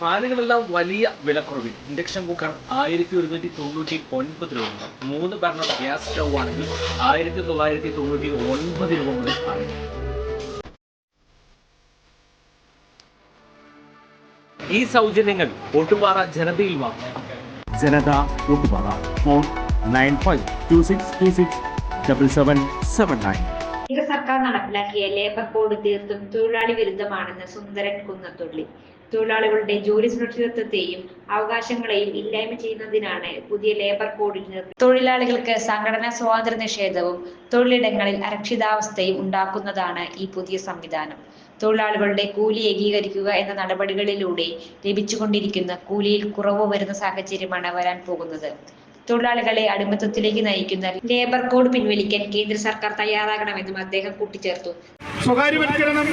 ഫാനുകളെല്ലാം വലിയ വിലക്കുറവിൽ. Induction cooker ആയിരത്തി ഒരുന്നൂറ്റി തൊണ്ണൂറ്റി ഒൻപത് രൂപ മൂന്ന് ബർണർ ഗ്യാസ് സ്റ്റൗ ആണെങ്കിൽ ആയിരത്തി തൊള്ളായിരത്തി തൊണ്ണൂറ്റി ഒൻപത് രൂപ മുതൽ ആണ് ഈ സൗജന്യങ്ങൾ ഒട്ടുപാറ ജനതയിൽ വാങ്ങാം. Janatha Ottupara phone nine five two six two six double seven seven nine. കേന്ദ്ര സർക്കാർ നടപ്പിലാക്കിയ ലേബർ കോഡ് തീർത്തും തൊഴിലാളി വിരുദ്ധമാണെന്ന് സുന്ദരൻ കുന്നത്തുള്ളി. തൊഴിലാളികളുടെ ജോലി സുരക്ഷിതത്വത്തെയും അവകാശങ്ങളെയും ഇല്ലായ്മ ചെയ്യുന്നതിനാണ് പുതിയ ലേബർ നിർദ്ദേശം തൊഴിലാളികൾക്ക് സംഘടനാ സ്വാതന്ത്ര്യ നിഷേധവും തൊഴിലിടങ്ങളിൽ അരക്ഷിതാവസ്ഥയും ഉണ്ടാക്കുന്നതാണ് ഈ പുതിയ സംവിധാനം. തൊഴിലാളികളുടെ കൂലി ഏകീകരിക്കുക എന്ന നടപടികളിലൂടെ ലഭിച്ചുകൊണ്ടിരിക്കുന്ന കൂലിയിൽ കുറവ് വരുന്ന സാഹചര്യമാണ് വരാൻ പോകുന്നത്. തൊഴിലാളികളെ അടിമത്തത്തിലേക്ക് നയിക്കുന്ന ലേബർ കോഡ് പിൻവലിക്കാൻ കേന്ദ്ര സർക്കാർ തയ്യാറാകണമെന്നും അദ്ദേഹം കൂട്ടിച്ചേർത്തു. സ്വകാര്യവൽക്കരണം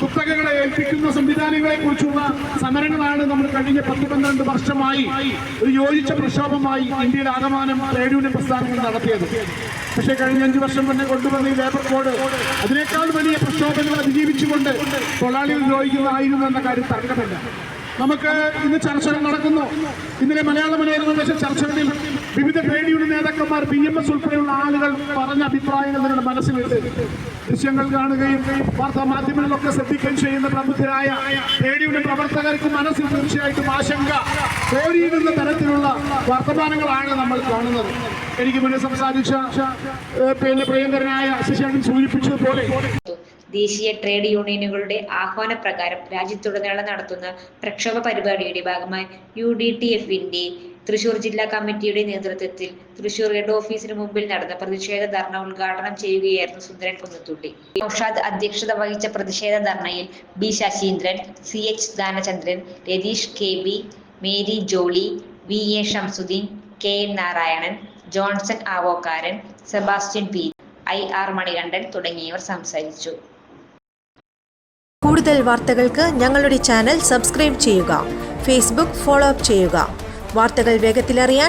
കുത്തകകളെ ഏൽപ്പിക്കുന്ന സംവിധാനങ്ങളെ കുറിച്ചുള്ള സമരങ്ങളാണ് നമ്മൾ കഴിഞ്ഞ പത്ത് പന്ത്രണ്ട് വർഷമായി ഒരു യോജിച്ച പ്രക്ഷോഭമായി ഇന്ത്യയിൽ ആകമാനം ട്രേഡ് യൂണിയൻ പ്രസ്ഥാനങ്ങൾ നടത്തിയത്. പക്ഷേ കഴിഞ്ഞ അഞ്ചു വർഷം തന്നെ കൊണ്ടുവന്ന ഈ ലേബർ കോഡ് അതിനേക്കാൾ വലിയ പ്രക്ഷോഭങ്ങൾ അതിജീവിച്ചുകൊണ്ട് തൊഴിലാളികൾ ദ്രോഹിക്കുന്നതായിരുന്നു എന്ന കാര്യം തർക്കമില്ല. നമുക്ക് ഇന്ന് ചർച്ചകൾ നടക്കുന്നു. ഇന്നലെ മലയാള മനോരമ ചർച്ചകളിൽ വിവിധ ട്രേഡ് യൂണിയൻ നേതാക്കന്മാർ ബി എം എസ് ഉൾപ്പെടെയുള്ള ആളുകൾ പറഞ്ഞ അഭിപ്രായങ്ങൾ നിങ്ങളുടെ മനസ്സിലുണ്ട്. ദൃശ്യങ്ങൾ കാണുകയും വാർത്താ മാധ്യമങ്ങളിലൊക്കെ ശ്രദ്ധിക്കുകയും ചെയ്യുന്ന പ്രമുഖരായ ട്രേഡ് യൂണിയൻ പ്രവർത്തകർക്ക് മനസ്സിൽ തീർച്ചയായിട്ടും ആശങ്ക. കോരിയിടുന്ന തരത്തിലുള്ള വർത്തമാനങ്ങളാണ് നമ്മൾ കാണുന്നത്. എനിക്ക് മുന്നേ സംസാരിച്ച പിന്നെ പ്രിയങ്കരനായ ശശികണ്ഠൻ സൂചിപ്പിച്ചതുപോലെ ദേശീയ ട്രേഡ് യൂണിയനുകളുടെ ആഹ്വാനപ്രകാരം രാജ്യത്തുടനീളം നടത്തുന്ന പ്രക്ഷോഭ പരിപാടിയുടെ ഭാഗമായി യു ഡി ടി എഫിന്റെ തൃശൂർ ജില്ലാ കമ്മിറ്റിയുടെ നേതൃത്വത്തിൽ തൃശൂർ ഹെഡ് ഓഫീസിന് മുമ്പിൽ നടന്ന പ്രതിഷേധ ധർണ ഉദ്ഘാടനം ചെയ്യുകയായിരുന്നു സുന്ദരൻ കുന്നത്തുള്ളി. നൌഷാദ് അധ്യക്ഷത വഹിച്ച പ്രതിഷേധ ധർണയിൽ B Sasindran C H Danachandran Ratheesh K B Mary Jolly V A Shamsuddin K N Narayanan Johnson Avokkaran Sebastian P I R Manikandan തുടങ്ങിയവർ സംസാരിച്ചു. കൂടുതൽ വാർത്തകൾക്ക് ഞങ്ങളുടെ ചാനൽ സബ്സ്ക്രൈബ് ചെയ്യുക ഫേസ്ബുക്ക് ഫോളോ അപ്പ് ചെയ്യുക. വാർത്തകൾ വേഗത്തിലറിയാൻ